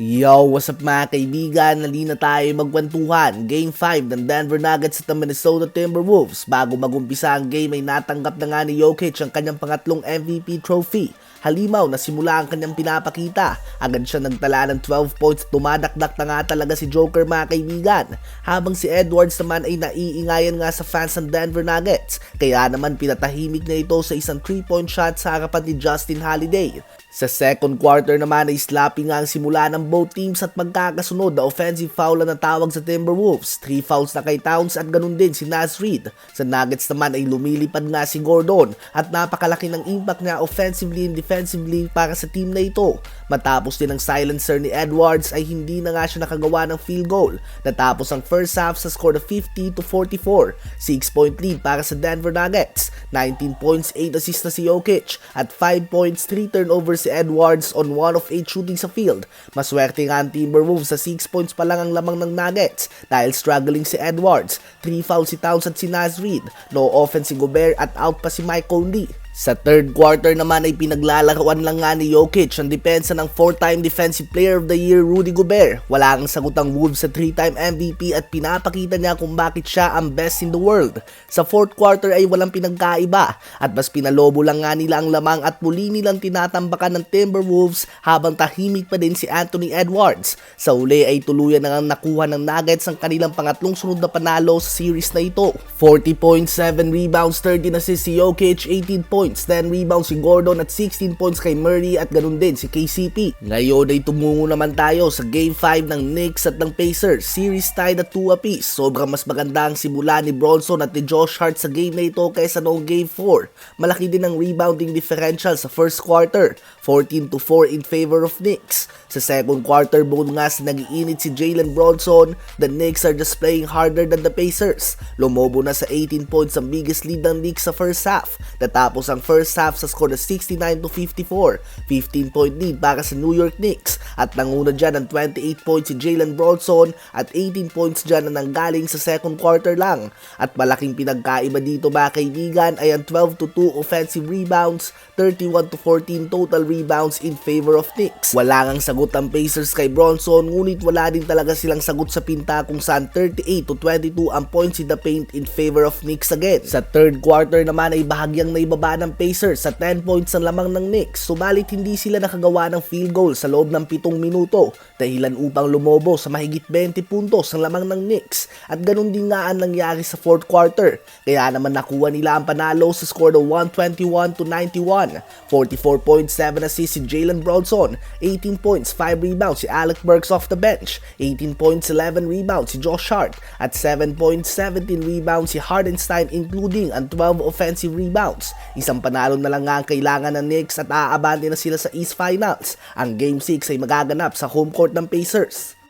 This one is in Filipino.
Yo, what's up mga kaibigan? Nali na tayo magkwentuhan. Game 5 ng Denver Nuggets at ng Minnesota Timberwolves. Bago magumpisa ang game ay natanggap na nga ni Jokic ang kanyang pangatlong MVP trophy. Halimaw na simula ang kanyang pinapakita. Agad siya nagtala ng 12 points tumadakdak na nga talaga si Joker mga kaibigan. Habang si Edwards naman ay naiingayan nga sa fans ng Denver Nuggets. Kaya naman pinatahimik na ito sa isang 3-point shot sa harapan ni Justin Holiday. Sa second quarter naman ay slapping nga ang simula ng both teams at magkakasunod na offensive foul na tawag sa Timberwolves. 3 fouls na kay Towns at ganun din si Naz Reid. Sa Nuggets naman ay lumilipad nga si Gordon at napakalaki ng impact niya offensively and defensively para sa team na ito. Matapos din ang silencer ni Edwards ay hindi na nga siya nakagawa ng field goal. Natapos ang first half sa score na 50 to 44. 6 point lead para sa Denver Nuggets. 19 points, 8 assists na si Jokic at 5 points, 3 turnovers si Edwards on 1 of 8 shooting sa field. Maswerte nga ang Timberwolves sa 6 points pa lang ang lamang ng Nuggets dahil struggling si Edwards. 3 fouls si Towns at si Naz Reid. No offense si Gobert at out pa si Mike Conley. Sa third quarter naman ay pinaglalaruan lang nga ni Jokic ang depensa ng 4-time Defensive Player of the Year Rudy Gobert. Wala kang sagot ang Wolves sa 3-time MVP at pinapakita niya kung bakit siya ang best in the world. Sa fourth quarter ay walang pinagkaiba at mas pinalobo lang nga nila ang lamang at muli nilang tinatambakan ng Timberwolves habang tahimik pa din si Anthony Edwards. Sa uli ay tuluyan na nga nakuha ng Nuggets ang kanilang pangatlong sunod na panalo sa series na ito. 40.7 rebounds, 13 assists si Jokic, 18 points, 10 rebounds si Gordon at 16 points kay Murray at ganun din si KCP. Ngayon ay tumungo naman tayo sa Game 5 ng Knicks at ng Pacers. Series tied at 2 apiece. Sobrang mas maganda ang simula ni Bronson at ni Josh Hart sa game na ito kaysa noong Game 4. Malaki din ang rebounding differential sa first quarter, 14 to 4 in favor of Knicks. Sa second quarter, bukod nga sa nagiinit si Jalen Bronson, the Knicks are just playing harder than the Pacers. Lumobo na sa 18 points ang biggest lead ng Knicks sa first half. Natapos ang first half sa score na 69 to 54, 15 point lead para sa New York Knicks at nanguna dyan ng 28 points si Jalen Bronson at 18 points dyan na nanggaling sa second quarter lang. At malaking pinagkaiba dito mga kaibigan ay ang 12 to 2 offensive rebounds, 31 to 14 total rebounds in favor of Knicks. Wala ngang sagot ang Pacers kay Bronson ngunit wala din talaga silang sagot sa pinta kung saan 38 to 22 ang points in the paint in favor of Knicks again. Sa third quarter naman ay bahagyang naibaba ng Pacers sa 10 points ang lamang ng Knicks. Subalit hindi sila nakagawa ng field goal sa loob ng 7 minuto. Dahilan upang lumobo sa mahigit 20 puntos ang lamang ng Knicks. At ganun din nga ang nangyari sa fourth quarter. Kaya naman nakuha nila ang panalo sa score na 121 to 91 44.7 assists si Jalen Bronson 18 points 5 rebounds si Alec Burks off the bench. 18 points 11 rebounds si Josh Hart. At 7 points 17 rebounds si Hardenstein including ang 12 offensive rebounds isang panalo na lang nga ang kailangan ng Knicks at aabante na sila sa East Finals. Ang Game 6 ay magaganap sa home court ng Pacers